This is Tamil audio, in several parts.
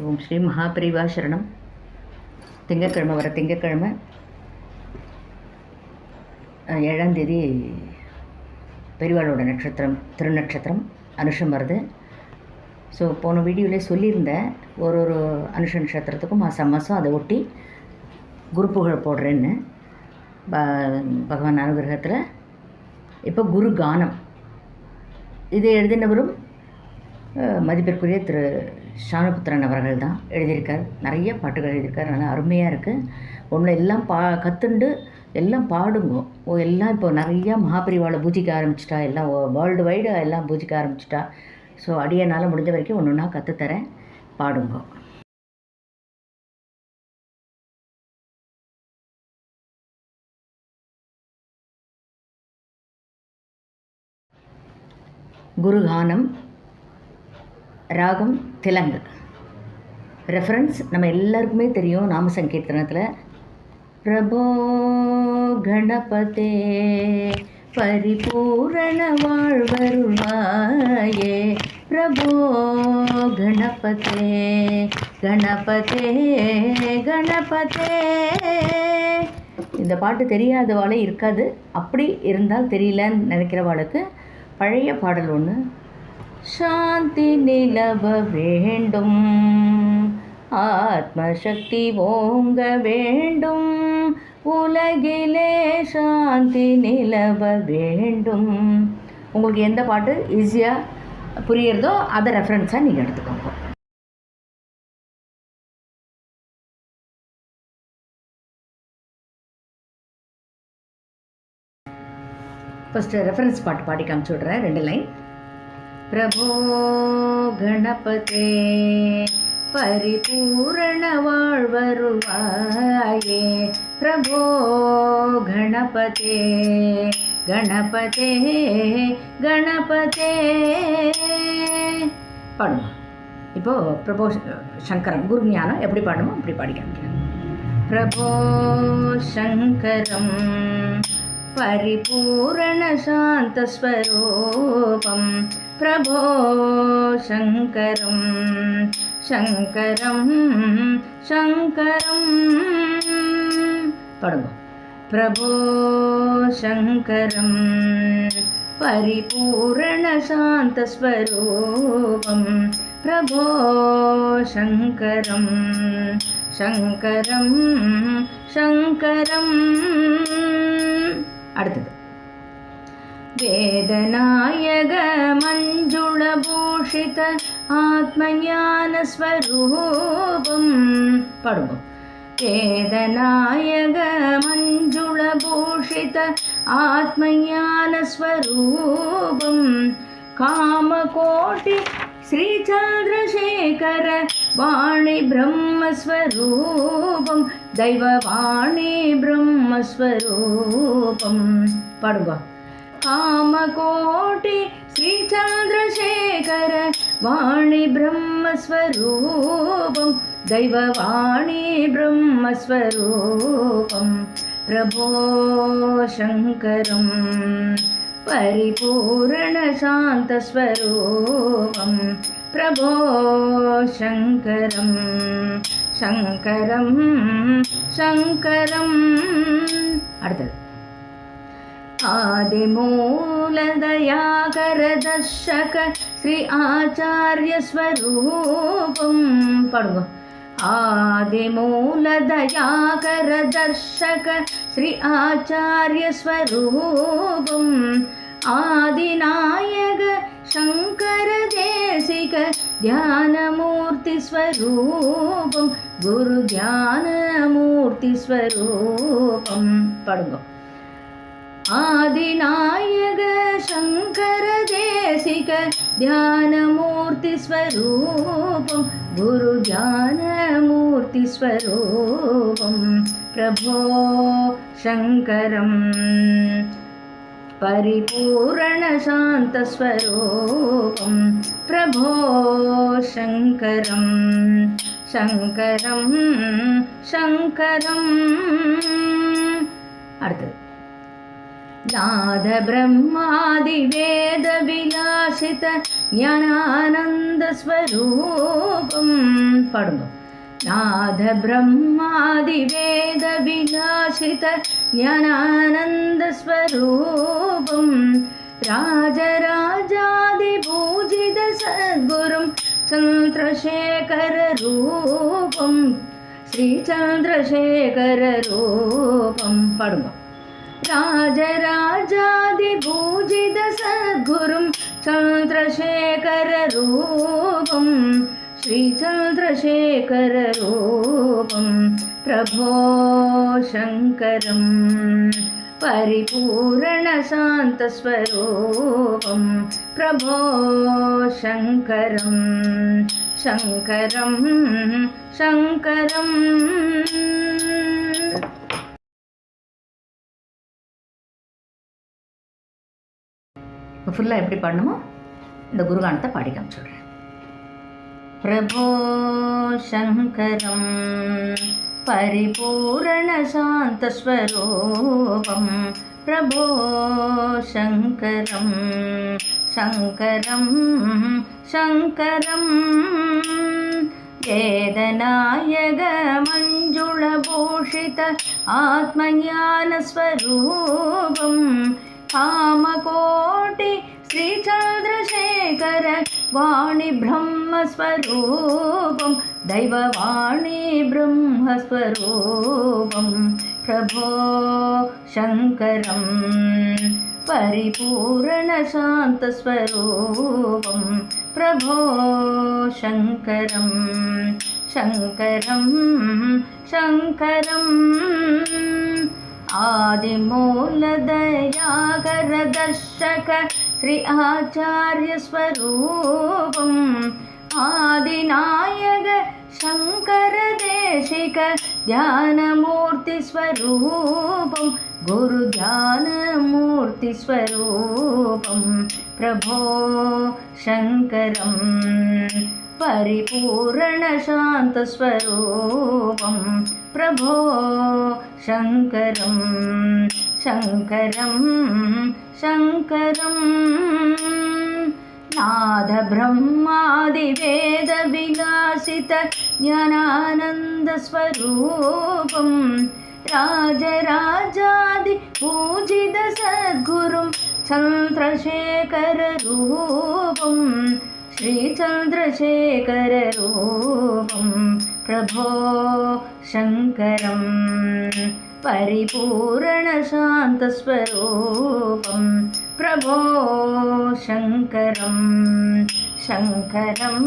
ஓம் ஸ்ரீ மகாபிரிவா சரணம். திங்கக்கிழமை வர திங்கக்கிழமை ஏழாம் தேதி பெரியவாளோட நட்சத்திரம் திருநட்சத்திரம் அனுஷம் வருது. ஸோ போன வீடியோவிலே சொல்லியிருந்தேன் ஒரு ஒரு அனுஷ நட்சத்திரத்துக்கும் மாதம் மாதம் அதை ஒட்டி குருப்புகள் போடுறேன்னு. ப- பகவான் அனுகிரகத்தில் இப்போ குரு கானம். இதை எழுதினவரும் மதிப்பிற்குரிய திரு ஷானபுத்திரன் அவர்கள் தான் எழுதியிருக்கார். நிறைய பாட்டுகள் எழுதியிருக்கார். நல்லா அருமையாக இருக்குது ஒன்று எல்லாம் பா கற்றுண்டு எல்லாம் பாடுங்க. ஓ எல்லாம் இப்போ நிறையா மகாபிரிவாளை பூஜிக்க ஆரம்பிச்சிட்டா. எல்லாம் வேர்ல்டு வைடு எல்லாம் பூஜிக்க ஆரம்பிச்சிட்டா. ஸோ அடியனால் முடிஞ்ச வரைக்கும் ஒன்று ஒன்றா கற்றுத்தரேன் பாடுங்க. குருகானம் ராகம் திலங்கு ரெஃபரன்ஸ் நம்ம எல்லாருக்குமே தெரியும் நாம சங்கீர்த்தனத்தில். பிரபோ கணபதே பரிபூரண வாழ்வருள்வாயே. பிரபோ கணபதே கணபதே கணபதே. இந்த பாட்டு தெரியாதவாளே இருக்காது. அப்படி இருந்தால் தெரியலன்னு நினைக்கிறவாளுக்கு பழைய பாடல் ஒன்று சாந்தி நிலவ வேண்டும். ஆத்மசக்தி ஓங்க வேண்டும். உலகிலே சாந்தி நிலவ வேண்டும். உங்களுக்கு எந்த பாட்டு ஈஸியாக புரியுறதோ அதை ரெஃபரன்ஸாக நீங்கள் எடுத்துக்கோங்க. ஃபஸ்ட்டு ரெஃபரன்ஸ் பாட்டு பாடி காமிச்சு விட்றேன். ரெண்டு லைன் பிரபோ கணபதே பரிபூரண வாழ்வருள்வாயே பிரபோ கணபதே கணபதே கணபதே பாடுமா இப்போ பிரபோ சங்கரம் குரு ஞானம் எப்படி பாடணுமோ அப்படி பாடி காமிக்கிறேன் प्रभो शङ्करं परिपूरणशान्तस्वरूपं प्रभो शङ्करं शङ्करं शङ्करं पडगो प्रभो शङ्करं परिपूरणशान्तस्वरूपं प्रभो शङ्करं शङ्करं शङ्करम् அடுத்தது वेदनायक मञ्जुळभूषित आत्मज्ञानस्वरूपं पडुगो वेदनायक मञ्जुळभूषित आत्मज्ञानस्वरूपं कामकोटि श्रीचन्द्रशेखर वाणि ब्रह्मस्वरूपं दैववाणी ब्रह्मस्वरूपं पडुगो कामकोटि श्रीचन्द्रशेखर वाणि ब्रह्मस्वरूपं दैववाणी ब्रह्मस्वरूपं प्रभो शङ्करं परिपूरणशान्तस्वरूपं प्रभो शङ्करं शङ्करं शङ्करम् ఆదిమూలదయాకరదర్శక శ్రీ ఆచార్య స్వరూపం పడుగో ఆదిమూలదయాకరదర్శక శ్రీ ఆచార్య స్వరూపం ఆదినాయక శంకర దేశిక ధ్యానమూర్తి స్వరూపం గురు ధ్యానమూర్తి స్వరూపం పడుగో ആദിനായക ശങ്കരദേശിക ധ്യാനമൂർത്തി സ്വരൂപം ഗുരു ധ്യാനമൂർത്തി സ്വരൂപം. പ്രഭോ ശങ്കരം परिपूरणशान्तस्वरूपं प्रभो शङ्करं शङ्करं शङ्करम् अर्थ नाद ब्रह्मादिवेदविलासित ज्ञानानन्दस्वरूपं पडुङ्ग नाद ब्रह्मादिवेदविलासित ज्ञानानन्दस्वरूपं राजराजादिपूजित सद्गुरुं चन्द्रशेखररूपं श्रीचन्द्रशेखररूपं पडुङ्ग राजराजादिपूजित सद्गुरुं चन्द्रशेखररूपं श्रीचन्द्रशेखररूपं प्रभो शङ्करं परिपूरणशान्तस्वरूपं प्रभो शङ्करं शङ्करं शङ्करम् ஃபுல்லாக எப்படி பாடணுமோ இந்த குருகானத்தை பாடி காமிச்சுடுறேன் பிரபோ சங்கரம் परिपूर्णशान्तस्वरूपं प्रभो शङ्करं शङ्करं शङ्करं वेदनायकमञ्जुळभूषित आत्मज्ञानस्वरूपं कामकोटि श्रीचन्द्रशेखर वाणि ब्रह्मस्वरूपं दैववाणी ब्रह्मस्वरूपं प्रभो शङ्करं परिपूर्णशान्तस्वरूपं प्रभो शङ्करं शङ्करं शङ्करम् आदिमूलदयाकरदर्शक श्री आचार्यस्वरूपम् आदिनायक शङ्करदेशिक ध्यानमूर्तिस्वरूपं गुरुध्यानमूर्तिस्वरूपं प्रभो शङ्करं परिपूर्णशान्तस्वरूपं प्रभो शङ्करं शङ्करं शङ्करम्। नादब्रह्मादिवेदविलासित ज्ञानानन्दस्वरूपं राजराजादिपूजित सद्गुरुं चन्द्रशेखररूपं श्रीचन्द्रशेखररूपं प्रभो शङ्करं परिपूर्णशान्तस्वरूपं प्रभो शङ्करं शङ्करं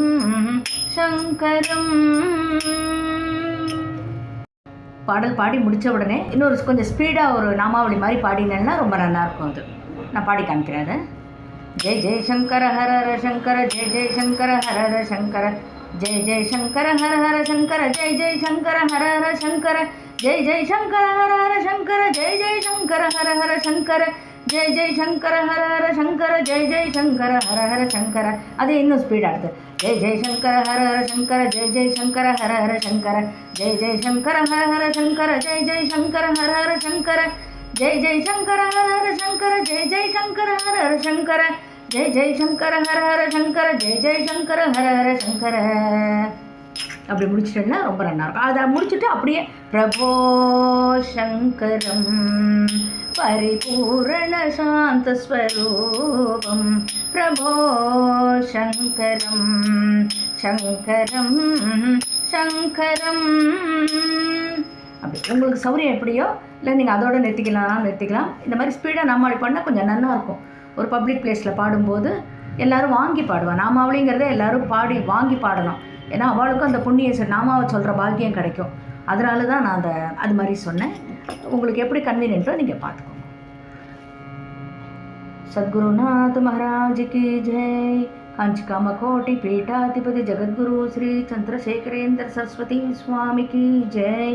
शङ्करम् பாடல் பாடி முடித்த உடனே இன்னொரு கொஞ்சம் ஸ்பீடாக ஒரு நாமாவளி மாதிரி பாடினேன்னா ரொம்ப நல்லாயிருக்கும் அது நான் பாடி காமிக்கிறேன் அதை ஜெய் ஜெய் சங்கர ஹர ஹர சங்கர ஜெய் ஜெய் சங்கர ஹர ஹர சங்கர ஜெய ஜெய் சங்கர ஹர ஹர சங்கர ஜெய் ஜெய் சங்கர ஹர ஹர சங்கர ஜெய் ஜெய் சங்கர ஹர ஹர சங்கர ஜெய் ஜெய் சங்கர ஹர ஹர சங்கர ஜெய் ஜெய் சங்கர ஹர ஹர சங்கர ஜெய் ஜெய் சங்கர ஹர ஹர சங்கர அது இன்னும் ஸ்பீடாக இருக்குது ஜெய் ஜெய் சங்கர ஹர ஹர சங்கர ஜெய் ஜெய் சங்கர ஹர ஹர சங்கர ஜெய் ஜெய் சங்கர ஹர ஹர சங்கர ஜெய் ஜெய் சங்கர ஹர ஹர சங்கர ஜெய் ஜெய் சங்கர ஹர ஹர சங்கர ஜெய் ஜெய் சங்கர ஹர ஹர சங்கர ஜெய் ஜெய் சங்கர ஹர ஹர சங்கர ஜெய் ஜெய் சங்கர ஹர ஹர சங்கர. அப்படி முடிச்சிட்டேன்னா ரொம்ப நல்லா இருக்கும். அதை முடிச்சுட்டு அப்படியே பிரபோ சங்கரம் பரிபூரண சாந்தஸ்வரூபம் பிரபோ சங்கரம் சங்கரம் சங்கரம். அப்படி. உங்களுக்கு சௌரியம் எப்படியோ? இல்லை நீங்கள் அதோட நிறுத்திக்கலாம் நிறுத்திக்கலாம். இந்த மாதிரி ஸ்பீடாக நாமாவளி பண்ணால் கொஞ்சம் நல்லா இருக்கும். ஒரு பப்ளிக் பிளேஸில் பாடும்போது எல்லாரும் வாங்கி பாடுவா நாமாவளிங்கிறத எல்லாரும் பாடி வாங்கி பாடணும் ஏன்னா அவளுக்கும் அந்த புண்ணிய சொ- நாமாவை சொல்கிற பாக்கியம் கிடைக்கும் அதனால தான் நான் அந்த அது மாதிரி சொன்னேன் உங்களுக்கு எப்படி கன்வீனியன்ட்டோ நீங்கள் பார்த்துக்கோங்க सद्गुरुनाथ महाराज की जय कांचिका मकोटि पीठाधिपति जगद्गुरु श्री चंद्रशेखरेंद्र सरस्वती स्वामी की जय